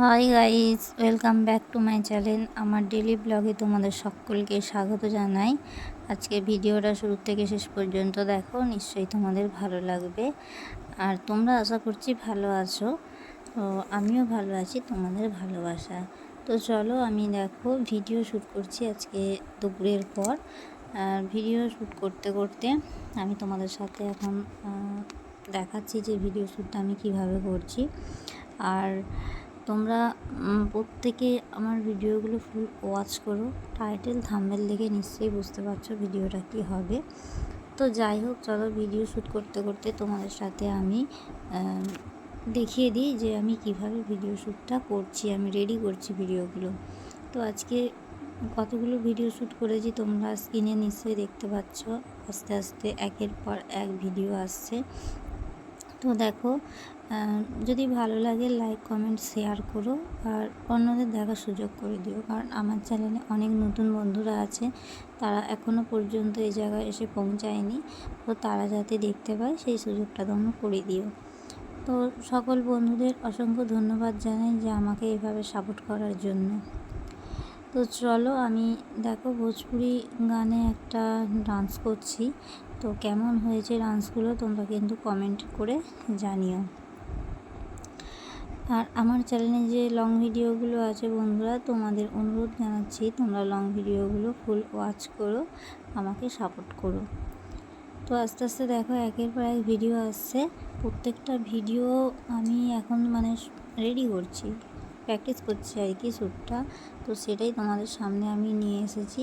Hi guys welcome back to my channel আমার daily ব্লগে তোমাদের সকলকে স্বাগত জানাই। আজকে ভিডিওটা শুরু থেকে শেষ পর্যন্ত দেখো, নিশ্চয়ই তোমাদের ভালো লাগবে। আর তোমরা আশা করছি ভালো আছো। তো আমিও ভালো আছি, তোমাদের ভালোবাসা তো চলো আমি দেখো, ভিডিও শ্যুট করছি আজকে দুপুরের পর। আর ভিডিও শ্যুট করতে করতে আমি তোমাদের সাথে এখন দেখাচ্ছি যে ভিডিও শ্যুটটা আমি কীভাবে করছি। আর তোমরা প্রত্যেকে আমার ভিডিওগুলো ফুল ওয়াচ করো। টাইটেল থাম্বেল দেখে নিশ্চয়ই বুঝতে পারছ ভিডিওটা কি হবে। তো যাই হোক, চলো ভিডিও শ্যুট করতে করতে তোমাদের সাথে আমি দেখিয়ে দিই যে আমি কীভাবে ভিডিও শ্যুটটা করছি, আমি রেডি করছি ভিডিওগুলো। তো আজকে কতগুলো ভিডিও শ্যুট করেছি তোমরা স্ক্রিনে নিশ্চয়ই দেখতে পাচ্ছ। আস্তে আস্তে একের পর এক ভিডিও আসছে। তো দেখো যদি ভালো লাগে লাইক কমেন্ট শেয়ার করো আর অন্যদের দেখার সুযোগ করে দিও। কারণ আমার চ্যানেলে অনেক নতুন বন্ধুরা আছে, তারা এখনও পর্যন্ত এই জায়গায় এসে পৌঁছায়নি। তো তারা যাতে দেখতে পায়, সেই সুযোগটা তোমরা করে দিও। তো সকল বন্ধুদের অসংখ্য ধন্যবাদ জানাই যে আমাকে এভাবে সাপোর্ট করার জন্য। তো চলো আমি দেখো ভোজপুরি গানে একটা ডান্স করছি। তো কেমন হয়েছে ডান্সগুলো তোমরা কিন্তু কমেন্ট করে জানিও। আর আমার চ্যানেলে যে লং ভিডিওগুলো আছে বন্ধুরা, তোমাদের অনুরোধ জানাচ্ছি তোমরা লং ভিডিওগুলো ফুল ওয়াচ করো, আমাকে সাপোর্ট করো। তো আস্তে আস্তে দেখো, একের পর এক ভিডিও আসছে। প্রত্যেকটা ভিডিও আমি এখন মানে রেডি করছি প্র্যাকটিস করছি আর কি শ্যুটটা তো সেটাই তোমাদের সামনে আমি নিয়ে এসেছি।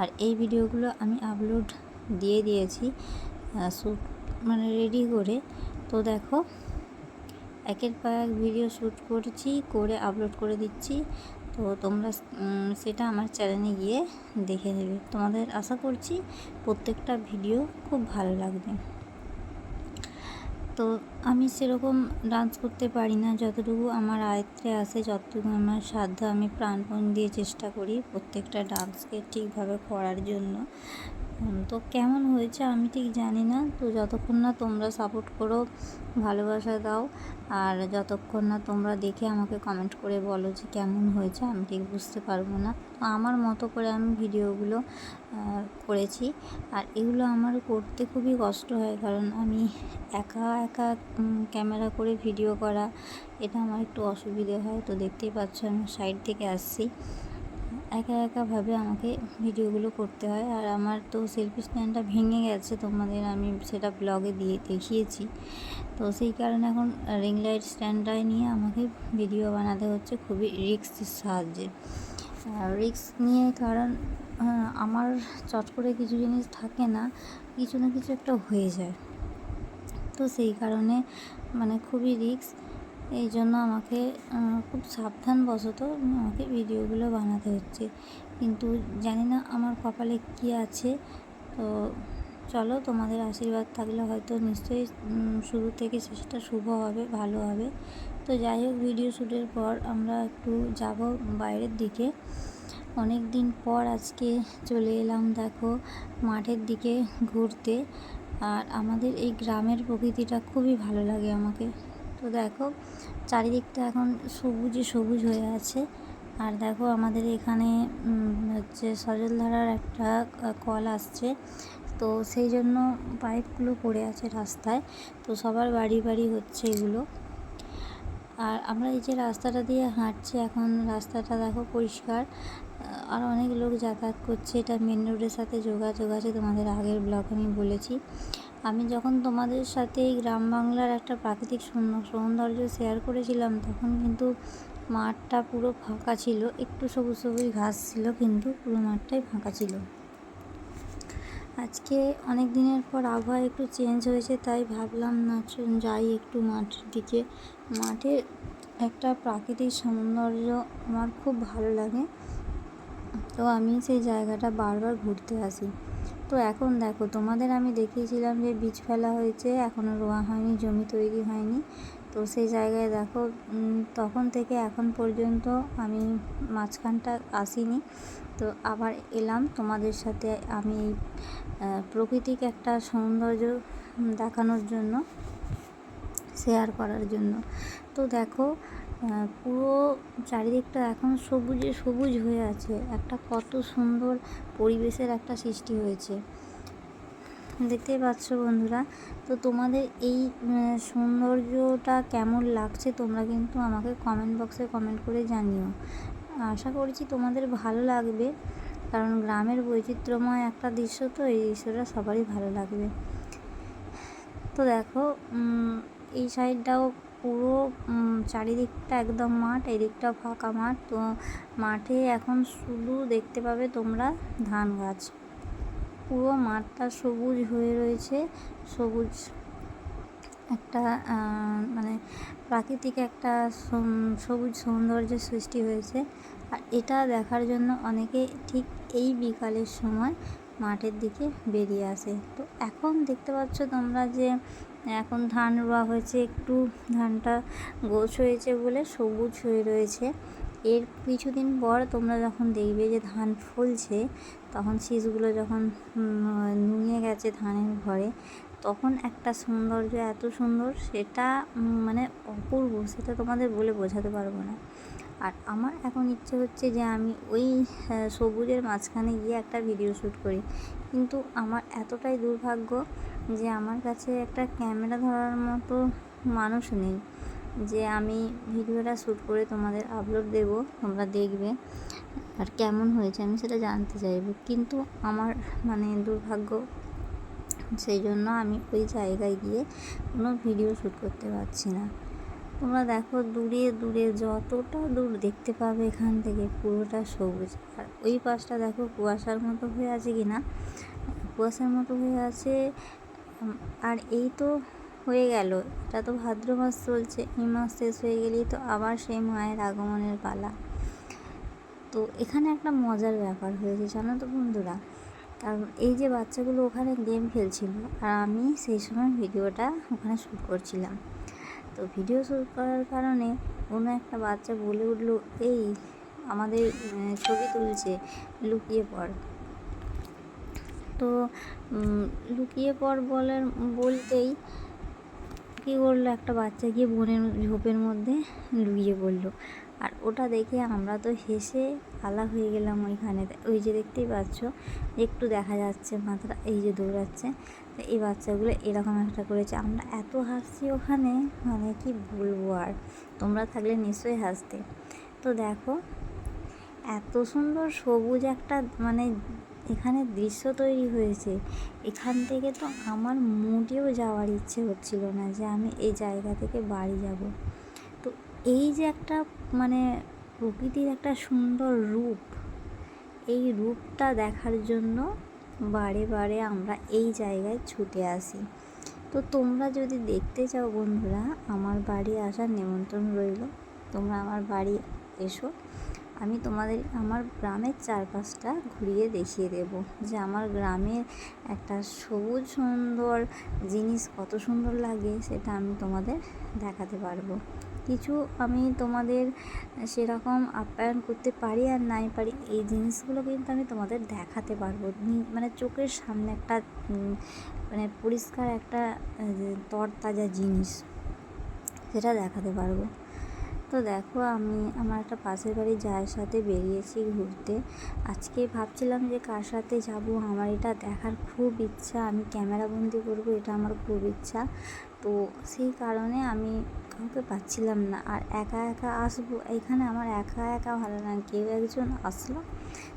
আর এই ভিডিওগুলো আমি আপলোড দিয়ে দিয়েছি শ্যুট মানে রেডি করে। তো দেখো, একের পর এক ভিডিও শ্যুট করছি, করে আপলোড করে দিচ্ছি। তো তোমরা সেটা আমার চ্যানেলে গিয়ে দেখে নেবে। তোমাদের আশা করছি প্রত্যেকটা ভিডিও খুব ভালো লাগবে। তো আমি সেরকম ডান্স করতে পারি না। যতটুকু আমার আয়ত্তে আসে যতটুকু আমার সাধ্য, আমি প্রাণপণ দিয়ে চেষ্টা করি প্রত্যেকটা ডান্সকে ঠিকভাবে করার জন্য। তো কেমন হয়েছে আমি ঠিক জানি না। তো যতক্ষণ না তোমরা সাপোর্ট করো, ভালোবাসা দাও, আর যতক্ষণ না তোমরা দেখে আমাকে কমেন্ট করে বলো যে কেমন হয়েছে, আমি ঠিক বুঝতে পারব না। তো আমার মতো করে আমি ভিডিওগুলো করেছি। আর এগুলো আমার করতে খুবই কষ্ট হয়, কারণ আমি একা একা ক্যামেরা করে ভিডিও করা, এটা আমার একটু অসুবিধে হয়। তো দেখতেই পাচ্ছ আমি সাইড থেকে আসছি। একা একাভাবে আমাকে ভিডিওগুলো করতে হয়। আর আমার তো সেলফি স্ট্যান্ডটা ভেঙে গেছে, তোমাদের আমি সেটা ব্লগে দিয়ে দেখিয়েছি। তো সেই কারণে এখন রিং লাইট স্ট্যান্ডটাই নিয়ে আমাকে ভিডিও বানাতে হচ্ছে খুবই রিক্সের সাহায্যে। রিক্স নিয়ে কারণ আমার চট করে কিছু জিনিস থাকে না, কিছু না কিছু একটা হয়ে যায়। তো সেই কারণে মানে খুবই রিক্স এই জন্য আমাকে খুব সাবধানবশত আমাকে ভিডিওগুলো বানাতে হচ্ছে। কিন্তু জানি না আমার কপালে কী আছে। তো চলো তোমাদের আশীর্বাদ থাকলে হয়তো নিশ্চয়ই শুরু থেকে শেষটা শুভ হবে, ভালো হবে। তো যাই হোক, ভিডিও শ্যুটের পর আমরা একটু যাব বাইরের দিকে। অনেক দিন পর আজকে চলে এলাম, দেখো, মাঠের দিকে ঘুরতে। আর আমাদের এই গ্রামের প্রকৃতিটা খুবই ভালো লাগে আমাকে। তো দেখো, চারিদিকটা এখন সবুজে সবুজ হয়ে আছে। আর দেখো আমাদের এখানে হচ্ছে সজলধারার একটা কল আসছে। তো সেই জন্য পাইপগুলো পড়ে আছে রাস্তায়। তো সবার বাড়ি বাড়ি হচ্ছে এগুলো। আর আমরা এই যে রাস্তাটা দিয়ে হাঁটছি, এখন রাস্তাটা দেখো পরিষ্কার। আর অনেক লোক যাতায়াত করছে। এটা মেন রোডের সাথে যোগাযোগ আছে তোমাদের আগের ব্লগ আমি বলেছি। আমি যখন তোমাদের সাথে এই গ্রাম বাংলার একটা প্রাকৃতিক সৌন্দর্য শেয়ার করেছিলাম, তখন কিন্তু মাঠটা পুরো ফাঁকা ছিল। একটু সবুজ সবুজ ঘাস ছিল, কিন্তু পুরো মাঠটাই ফাঁকা ছিল। আজকে অনেক দিনের পর আবহাওয়া একটু চেঞ্জ হয়েছে, তাই ভাবলাম না যাই একটু মাঠের দিকে। মাঠে একটা প্রাকৃতিক সৌন্দর্য আমার খুব ভালো লাগে। তো আমি সেই জায়গাটা বারবার ঘুরতে আসি। তো এখন দেখো, তোমাদের আমি দেখিয়েছিলাম যে বীজ ফেলা হয়েছে এখনও রোয়া হয়নি, জমি তৈরি হয়নি। তো সেই জায়গায় দেখো তখন থেকে এখন পর্যন্ত আমি মাঝখানটা আসিনি। তো আবার এলাম তোমাদের সাথে আমি এই প্রকৃতিক একটা সৌন্দর্য দেখানোর জন্য শেয়ার করার জন্য। তো দেখো পুরো চারিদিকটা এখন সবুজে, সবুজ হয়ে আছে। একটা কত সুন্দর পরিবেশের একটা সৃষ্টি হয়েছে। দেখতেই পাচ্ছ বন্ধুরা, তো তোমাদের এই সৌন্দর্যটা কেমন লাগছে তোমরা কিন্তু আমাকে কমেন্ট বক্সে কমেন্ট করে জানিও। আশা করছি তোমাদের ভালো লাগবে, কারণ গ্রামের বৈচিত্র্যময় একটা দৃশ্য তো, এই দৃশ্যটা সবারই ভালো লাগবে। তো দেখো এই সাইডটাও পুরো চারিদিকটা একদম মাঠ, এদিকটা ফাঁকা মাঠ। তো মাঠে এখন শুধু দেখতে পাবে তোমরা ধান গাছ। পুরো মাঠটা সবুজ হয়ে রয়েছে। সবুজ একটা মানে প্রাকৃতিক একটা সবুজ সৌন্দর্যের সৃষ্টি হয়েছে। আর এটা দেখার জন্য অনেকে ঠিক এই বিকালের সময় মাঠের দিকে বেরিয়ে আসে। তো এখন দেখতে পাচ্ছ তোমরা যে এখন ধান রোয়া হয়েছে, একটু ধানটা গোছ হয়েছে বলে সবুজ হয়ে রয়েছে। এর কিছুদিন পর তোমরা যখন দেখবে যে ধান ফলছে, তখন শীষগুলো যখন নুয়ে গেছে ধানের ঘরে, তখন একটা সৌন্দর্য এত সুন্দর সেটা মানে অপূর্ব, সেটা তোমাদের বলে বোঝাতে পারব না। আর আমার এখন ইচ্ছে হচ্ছে যে আমি ওই সবুজের মাঝখানে গিয়ে একটা ভিডিও শ্যুট করি। কিন্তু আমার এতটাই দুর্ভাগ্য যে আমার কাছে একটা ক্যামেরা ধরার মতো মানুষ নেই। যে আমি ভিডিওটা শ্যুট করে তোমাদের আপলোড দেব, তোমরা দেখবে আর কেমন হয়েছে, আমি সেটা জানতে চাইব। কিন্তু আমার মানে দুর্ভাগ্য, সেই জন্য আমি ওই জায়গায় গিয়ে কোনো ভিডিও শ্যুট করতে পারছি না। তোমরা দেখো দূরে দূরে যতটা দূর দেখতে পাবে এখান থেকে পুরোটা সবুজ। আর ওই পাশটা দেখো কুয়াশার মতো হয়ে আছে কি না কুয়াশার মতো হয়ে আছে আর এই তো হয়ে গেল। এটা তো ভাদ্র মাস চলছে, এই মাস শেষ হয়ে গেলেই তো আবার সেই মায়ের আগমনের পালা। তো এখানে একটা মজার ব্যাপার হয়েছে, জানো তো বন্ধুরা? কারণ এই যে বাচ্চাগুলো ওখানে গেম খেলছিল, আর আমি সেই সময় ভিডিওটা ওখানে শ্যুট করছিলাম। তো ভিডিও শ্যুট করার কারণে কোনো একটা বাচ্চা বলে উঠল, এই, আমাদের ছবি তুলছে, লুকিয়ে পড়। তো লুকিয়ে পর বলার বলতেই কী করল একটা বাচ্চা গিয়ে বনের ঝোপের মধ্যে লুকিয়ে পড়ল। আর ওটা দেখে আমরা তো হেসে আলা হয়ে গেলাম ওইখানে। ওই যে দেখতেই পাচ্ছ, একটু দেখা যাচ্ছে, মাথাটা এই যে দৌড়াচ্ছে। এই বাচ্চাগুলো এরকম একটা করেছে। আমরা এত হাসছি ওখানে মানে কি বলব আর? তোমরা থাকলে নিশ্চয়ই হাসতে। তো দেখো, এত সুন্দর সবুজ একটা মানে এখানে দৃশ্য তৈরি হয়েছে। এখান থেকে তো আমার মোটেও যাওয়ার ইচ্ছে হচ্ছিল না যে আমি এই জায়গা থেকে বাড়ি যাব। তো এই যে একটা মানে প্রকৃতির একটা সুন্দর রূপ, এই রূপটা দেখার জন্য বারে বারে আমরা এই জায়গায় ছুটে আসি। তো তোমরা যদি দেখতে চাও বন্ধুরা, আমার বাড়ি আসার নিমন্ত্রণ রইল। তোমরা আমার বাড়ি এসো। আমি তোমাদের, আমার গ্রামের চারপাশটা ঘুরিয়ে দেখিয়ে দেব যে আমার গ্রামের একটা সবুজ সুন্দর জিনিস কত সুন্দর লাগে সেটা আমি তোমাদের দেখাতে পারব। কিছু আমি তোমাদের সেরকম আপ্যায়ন করতে পারি আর নাই পারি, এই জিনিসগুলো কিন্তু আমি তোমাদের দেখাতে পারব। মানে চোখের সামনে একটা মানে পরিষ্কার একটা তরতাজা জিনিস, সেটা দেখাতে পারব। তো দেখো, আমি আমার একটা পাশের বাড়ির জায়ের সাথে বেরিয়েছি ঘুরতে। আজকে ভাবছিলাম যে কার সাথে যাব, আমার এটা দেখার খুব ইচ্ছা, আমি ক্যামেরা বন্দি করব, এটা আমার খুব ইচ্ছা। তো সেই কারণে আমি কাউকে পাচ্ছিলাম না, আর একা একা আসব, এখানে আমার একা একা ভালো না, কেউ একজন আসলো,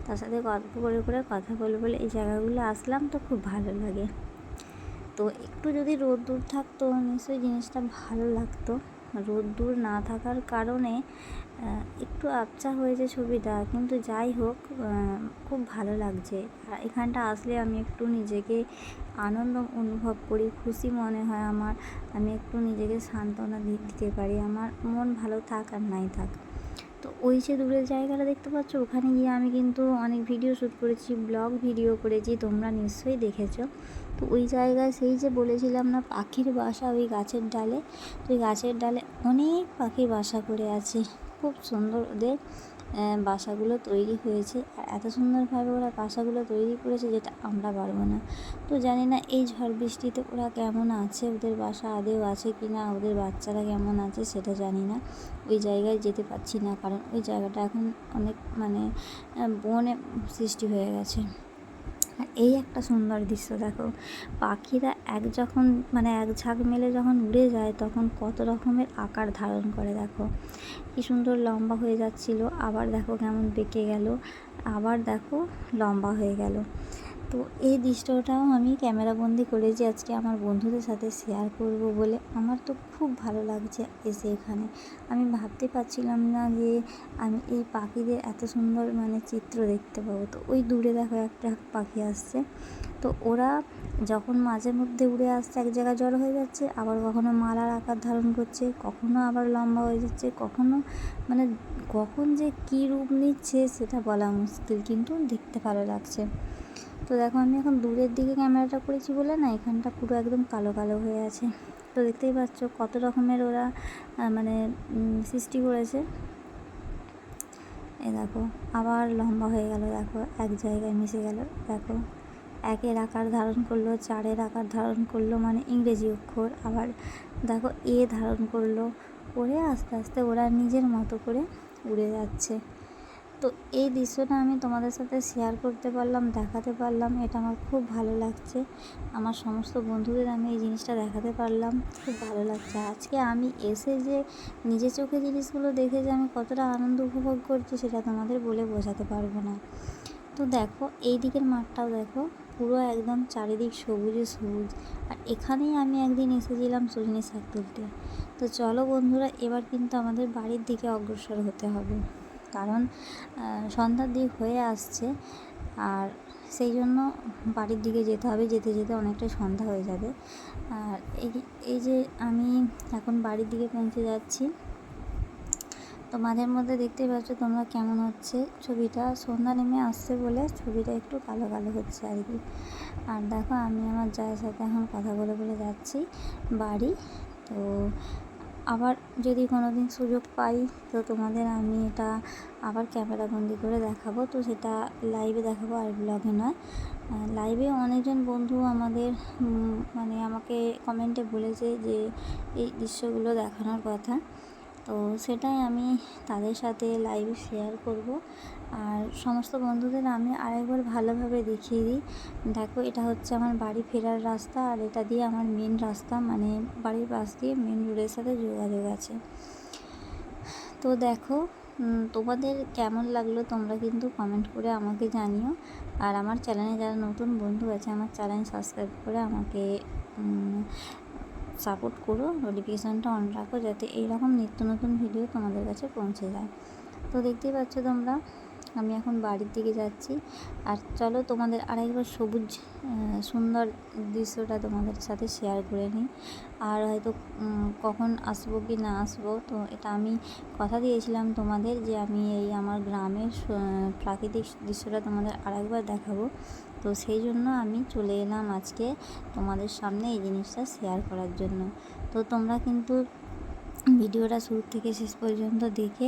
তার সাথে গল্প করে করে কথা বলে বলে এই জায়গাগুলো আসলাম তো খুব ভালো লাগে। তো একটু যদি রোদ রোদ্দুর থাকতো, নিশ্চয়ই জিনিসটা ভালো লাগতো। রোদ্দুর না থাকার কারণে একটু আবছা হয়েছে ছবিটা, কিন্তু যাই হোক খুব ভালো লাগছে। এখানটা আসলে আমি একটু নিজেকে আনন্দ অনুভব করি, খুশি মনে হয় আমার, আমি একটু নিজেকে সান্ত্বনা দিতে পারি, আমার মন ভালো থাক আর নাই থাক। তো ওই যে দূরের জায়গাটা দেখতে পাচ্ছ, ওখানে গিয়ে আমি কিন্তু অনেক ভিডিও শ্যুট করেছি ব্লগ ভিডিও করেছি, তোমরা নিশ্চয়ই দেখেছ। তো ওই জায়গায় সেই যে বলেছিলাম না, পাখির বাসা ওই গাছের ডালে, তো ওই গাছের ডালে অনেক পাখি বাসা করে আছে, খুব সুন্দর ওদের। বাসাগুলো তৈরি হয়েছে। আর এত সুন্দরভাবে ওরা বাসাগুলো তৈরি করেছে যেটা আমরা পারব না। তো জানি না এই ঝড় বৃষ্টিতে ওরা কেমন আছে, ওদের বাসা আদেও আছে কি না, ওদের বাচ্চারা কেমন আছে সেটা জানি না। ওই জায়গায় যেতে পারছি না, কারণ ওই জায়গাটা এখন অনেক মানে বনে সৃষ্টি হয়ে গেছে। এই একটা সুন্দর দৃশ্য, দেখো। পাখিরা এক যখন মানে এক ঝাঁক মেলে যখন উড়ে যায়, তখন কত রকমের আকার ধারণ করে, দেখো। কি সুন্দর লম্বা হয়ে যাচ্ছিল, আবার দেখো কেমন বেঁকে গেল, আবার দেখো লম্বা হয়ে গেল। তো এই দৃশ্যটাও আমি ক্যামেরাবন্দি করেছি আজকে আমার বন্ধুদের সাথে শেয়ার করব বলে আমার তো খুব ভালো লাগছে এসে এখানে। আমি ভাবতে পারছিলাম না যে আমি এই পাখিদের এত সুন্দর মানে চিত্র দেখতে পাবো। তো ওই দূরে দেখো একটা পাখি আসছে। তো ওরা যখন মাঝে মধ্যে উড়ে আসছে, এক জায়গায় জড়ো হয়ে যাচ্ছে, আবার কখনো মালার আকার ধারণ করছে, কখনো আবার লম্বা হয়ে যাচ্ছে, কখনো মানে কখন যে কী রূপ নিচ্ছে সেটা বলা মুশকিল, কিন্তু দেখতে ভালো লাগছে। তো দেখো আমি এখন দূরের দিকে ক্যামেরাটা করেছি বলে না, এখানটা পুরো একদম কালো কালো হয়ে আছে। তো দেখতেই পাচ্ছ কত রকমের ওরা মানে সৃষ্টি করেছে। এ দেখো, আবার লম্বা হয়ে গেল, দেখো, এক জায়গায় মিশে গেল, দেখো। একের আকার ধারণ করল, চারের আকার ধারণ করল মানে ইংরেজি অক্ষর। আবার দেখো, এ ধারণ করল, করে আস্তে আস্তে ওরা নিজের মতো করে উড়ে যাচ্ছে। তো এই দৃশ্যটা আমি তোমাদের সাথে শেয়ার করতে পারলাম, দেখাতে পারলাম। এটা আমার খুব ভালো লাগছে। আমার সমস্ত বন্ধুদের আমি এই জিনিসটা দেখাতে পারলাম। খুব ভালো লাগছে। আজকে আমি এসে যে নিজে চোখে জিনিসগুলো দেখে যে আমি কতটা আনন্দ উপভোগ করছি, সেটা তোমাদের বলে বোঝাতে পারব না। তো দেখো, এই দিকের মাঠটাও দেখো, পুরো একদম চারিদিক সবুজে সবুজ। আর এখানেই আমি একদিন এসেছিলাম সজনে শাক তুলতে। তো চলো বন্ধুরা, এবার কিন্তু আমাদের বাড়ির দিকে অগ্রসর হতে হবে। কারণ সন্ধ্যার দিক হয়ে আসছে আর সেই জন্য বাড়ির দিকে যেতে হবে। যেতে যেতে অনেকটা সন্ধ্যা হয়ে যাবে। আর এই এই যে আমি এখন বাড়ির দিকে পৌঁছে যাচ্ছি, তো মাঝের মধ্যে দেখতেই পাচ্ছ তোমরা কেমন হচ্ছে ছবিটা। সন্ধ্যা নেমে আসছে বলে ছবিটা একটু কালো কালো হচ্ছে আর কি। আর দেখো আমি আমার জায়ের সাথে এখন কথা বলে বলে যাচ্ছি বাড়ি। তো আবার যদি কোনো দিন সুযোগ পাই, তো তোমাদের আমি এটা আবার ক্যামেরাবন্দি করে দেখাবো। তো সেটা লাইভে দেখাবো আর ব্লগে নয়। লাইভে অনেকজন বন্ধু আমাদের মানে আমাকে কমেন্টে বলেছে যে, এই দৃশ্যগুলো দেখানোর কথা। তো সেটাই আমি তাদের সাথে লাইভে শেয়ার করব। আর সমস্ত বন্ধুদের আমি আরেকবার ভালোভাবে দেখিয়ে দিই। দেখো, এটা হচ্ছে আমার বাড়ি ফেরার রাস্তা আর এটা দিয়ে আমার মেন রাস্তা মানে বাড়ির পাশ দিয়ে মেন রোডের সাথে যোগাযোগ আছে। তো দেখো তোমাদের কেমন লাগল তোমরা কিন্তু কমেন্ট করে আমাকে জানিও। আর আমার চ্যানেলে যারা নতুন বন্ধু আছে, আমার চ্যানেল সাবস্ক্রাইব করে আমাকে সাপোর্ট করো নোটিফিকেশানটা অন রাখো যাতে এইরকম নিত্য নতুন ভিডিও তোমাদের কাছে পৌঁছে যায়। তো দেখতেই পাচ্ছ তোমরা, আমি এখন বাড়ির দিকে যাচ্ছি। আর চলো তোমাদের আরেকবার সবুজ সুন্দর দৃশ্যটা তোমাদের সাথে শেয়ার করে নিই। আর হয়তো কখন আসব কি না আসব, তো এটা আমি কথা দিয়েছিলাম তোমাদের যে আমি এই আমার গ্রামের প্রাকৃতিক দৃশ্যটা তোমাদের আরেকবার দেখাবো। তো সেই জন্য আমি চলে এলাম আজকে তোমাদের সামনে এই জিনিসটা শেয়ার করার জন্য। তো তোমরা কিন্তু ভিডিওটা শুরু থেকে শেষ পর্যন্ত দেখে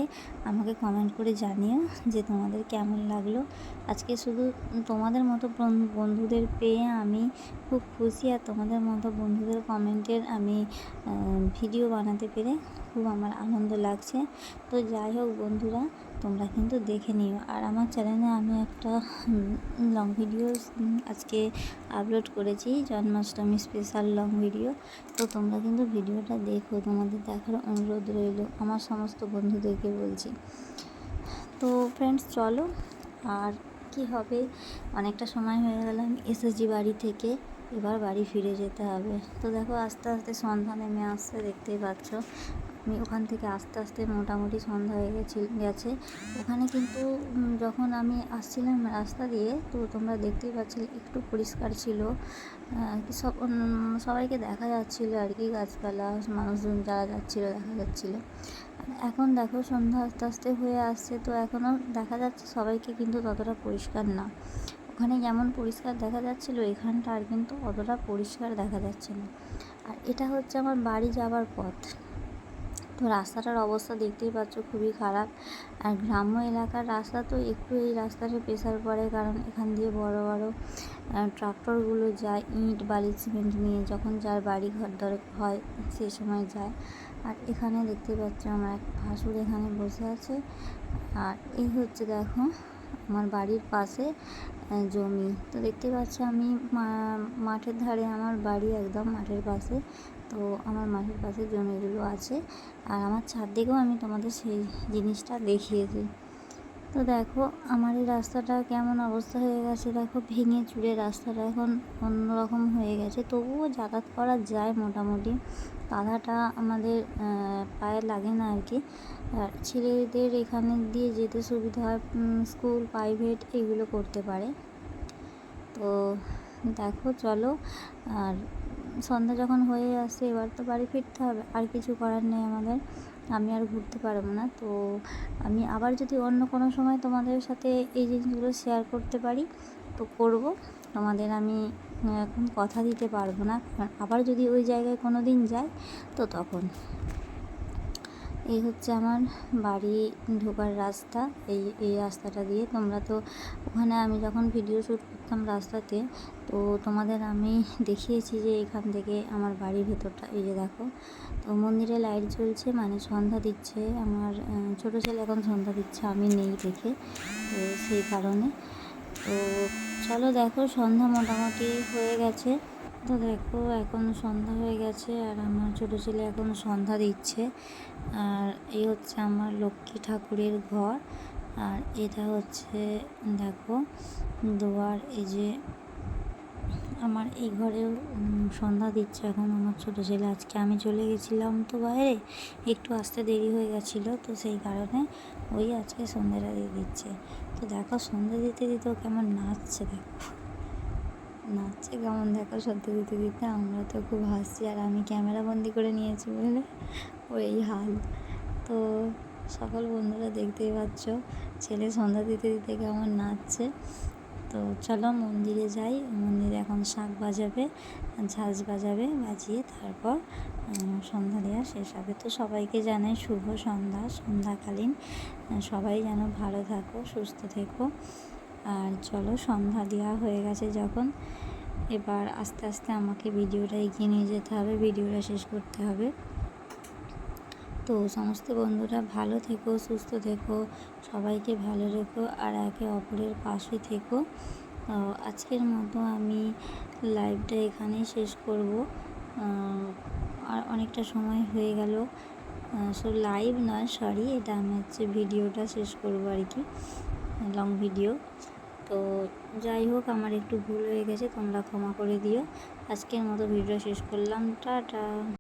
আমাকে কমেন্ট করে জানিও যে তোমাদের কেমন লাগল। আজকে শুধু তোমাদের মতো বন্ধুদের পেয়ে আমি খুব খুশি আর তোমাদের মতো বন্ধুদের কমেন্টের আমি ভিডিও বানাতে পেরে খুব আমার আনন্দ লাগছে। তো যাই হোক বন্ধুরা, তোমরা কিন্তু দেখে নিও। আর আমার চ্যানেলে আমি একটা লং ভিডিও আজকে আপলোড করেছি, জন্মাষ্টমী স্পেশাল লং ভিডিও তো তোমরা কিন্তু ভিডিওটা দেখো, তোমাদের দেখার অনুরোধ রইল আমার সমস্ত বন্ধুদেরকে বলছি। তো ফ্রেন্ডস চলো, আর কি হবে? অনেকটা সময় হয়ে গেল, আমি এসএসজি বাড়ি থেকে। এবার বাড়ি ফিরে যেতে হবে। তো দেখো, আস্তে আস্তে সন্ধ্যা নেমে আসছে, দেখতেই পাচ্ছ। আমি ওখান থেকে আস্তে আস্তে মোটামুটি সন্ধ্যা হয়ে গেছি গেছে। ওখানে কিন্তু যখন আমি আসছিলাম রাস্তা দিয়ে, তো তোমরা দেখতেই পাচ্ছিলে একটু পরিষ্কার ছিল। সব সবাইকে দেখা যাচ্ছিল আর কি, গাছপালা, মানুষজন যারা যাচ্ছিল, দেখা যাচ্ছিল। এখন দেখো, সন্ধ্যা আস্তে আস্তে হয়ে আসছে, তো এখনও দেখা যাচ্ছে সবাইকে কিন্তু ততটা পরিষ্কার না। ওখানে যেমন পরিষ্কার দেখা যাচ্ছিল, এখানটা আর কিন্তু অতটা পরিষ্কার দেখা যাচ্ছে না। আর এটা হচ্ছে আমার বাড়ি যাওয়ার পথ। তো রাস্তাটার অবস্থা দেখতেই পাচ্ছ খুবই খারাপ। আর গ্রাম্য এলাকার রাস্তা তো একটু এই রাস্তাটা প্রেসার পড়ে, কারণ এখান দিয়ে বড় বড় ট্রাক্টরগুলো যায়, ইট, বালি, সিমেন্ট নিয়ে যখন যার বাড়ি ঘর দর হয় সেই সময় যায়। আর এখানে দেখতে পাচ্ছ আমার এক ভাসুর এখানে বসে আছে। আর এই হচ্ছে দেখো আমার বাড়ির পাশে জমি। তো দেখতে পাচ্ছি আমি মাঠের ধারে আমার বাড়ি একদম মাঠের পাশে। তো আমার মাঠের পাশে জমিগুলো আছে। আর আমার ছাদ দিকেও আমি তোমাদের সেই জিনিসটা দেখিয়েছি। তো দেখো, আমার এই রাস্তাটা কেমন অবস্থা হয়ে গেছে। দেখো, ভেঙে চুরে রাস্তাটা এখন অন্যরকম হয়ে গেছে। তবুও যাতায়াত করা যায় মোটামুটি। বাধাটা আমাদের পায়ে লাগে না আর কি। আর ছেলেদের এখানে দিয়ে যেতে সুবিধা হয় স্কুল, প্রাইভেট এগুলো করতে পারে। তো দেখো, চলো। আর সন্ধ্যা যখন হয়ে আসছে এবার তো বাড়ি ফিরতে হবে, আর কিছু করার নেই আমাদের। আমি আর ঘুরতে পারব না। তো আমি আবার যদি অন্য কোনো সময় তোমাদের সাথে এই জিনিসগুলো শেয়ার করতে পারি, তো করব। তোমাদের আমি এখন কথা দিতে পারব না। আবার যদি ওই জায়গায় কোনো দিন যাই, তো তখন। এই হচ্ছে আমার বাড়ি ঢোকার রাস্তা। এই এই রাস্তাটা দিয়ে তোমরা তো ওখানে আমি যখন ভিডিও শ্যুট করতাম রাস্তাতে, তো তোমাদের আমি দেখিয়েছি যে এখান থেকে আমার বাড়ির ভেতরটা। এই যে দেখো, তো মন্দিরে লাইট জ্বলছে মানে সন্ধ্যা দিচ্ছে। আমার ছোটো ছেলে এখন সন্ধ্যা দিচ্ছে, আমি নেই দেখে, তো সেই কারণে। তো চলো দেখো, সন্ধ্যা মোটামুটি হয়ে গেছে। তো দেখো, এখন সন্ধ্যা হয়ে গেছে আর আমার ছোটো ছেলে এখন সন্ধ্যা দিচ্ছে। আর এই হচ্ছে আমার লক্ষ্মী ঠাকুরের ঘর। আর এটা হচ্ছে, দেখো, দোয়ার। এই যে আমার এই ঘরেও সন্ধ্যা দিচ্ছে এখন আমার ছোটো ছেলে। আজকে আমি চলে গেছিলাম তো বাইরে। একটু আসতে দেরি হয়ে গেছিল তো সেই কারণে ওই আজকে সন্ধ্যাটা দিয়ে দিচ্ছে। তো দেখো সন্ধ্যা দিতে দিতেও কেমন নাচছে, দেখো। নাচছে কেমন, দেখো সন্ধ্যে দিতে দিতে আমরা তো খুব হাসছি, আর আমি ক্যামেরা বন্দি করে নিয়েছি বলে ওই হাল। তো সকল বন্ধুরা দেখতেই পাচ্ছ, ছেলে সন্ধ্যা দিতে দিতে কেমন নাচছে। তো চলো মন্দিরে যাই। মন্দিরে এখন শাঁখ বাজাবে ঝাঁঝ বাজাবে, বাজিয়ে তারপর সন্ধ্যা দেওয়া শেষ হবে। তো সবাইকে জানাই শুভ সন্ধ্যা, সন্ধ্যাকালীন। সবাই যেন ভালো থাকো, সুস্থ থেকো। আর চলো সন্ধ্যা দেওয়া হয়ে গেছে যখন। এবার আস্তে আস্তে আমাকে ভিডিওটা এগিয়ে নিয়ে যেতে হবে, ভিডিওটা শেষ করতে হবে। তো সমস্ত বন্ধুরা ভালো থেকো, সুস্থ থেকো, সবাইকে ভালো রেখো আর একে অপরের পাশে থেকো। আজকের মতো আমি লাইভটা এখানেই শেষ করব। আর অনেকটা সময় হয়ে গেল। সো লাইভ নয় সরি এটা আমি হচ্ছে ভিডিওটা শেষ করব আর কি লং ভিডিও তো যাই হোক, আমার একটু ভুল হয়ে গেছে, তোমরা ক্ষমা করে দিও। আজকের মতো ভিডিও শেষ করলাম, টাটা।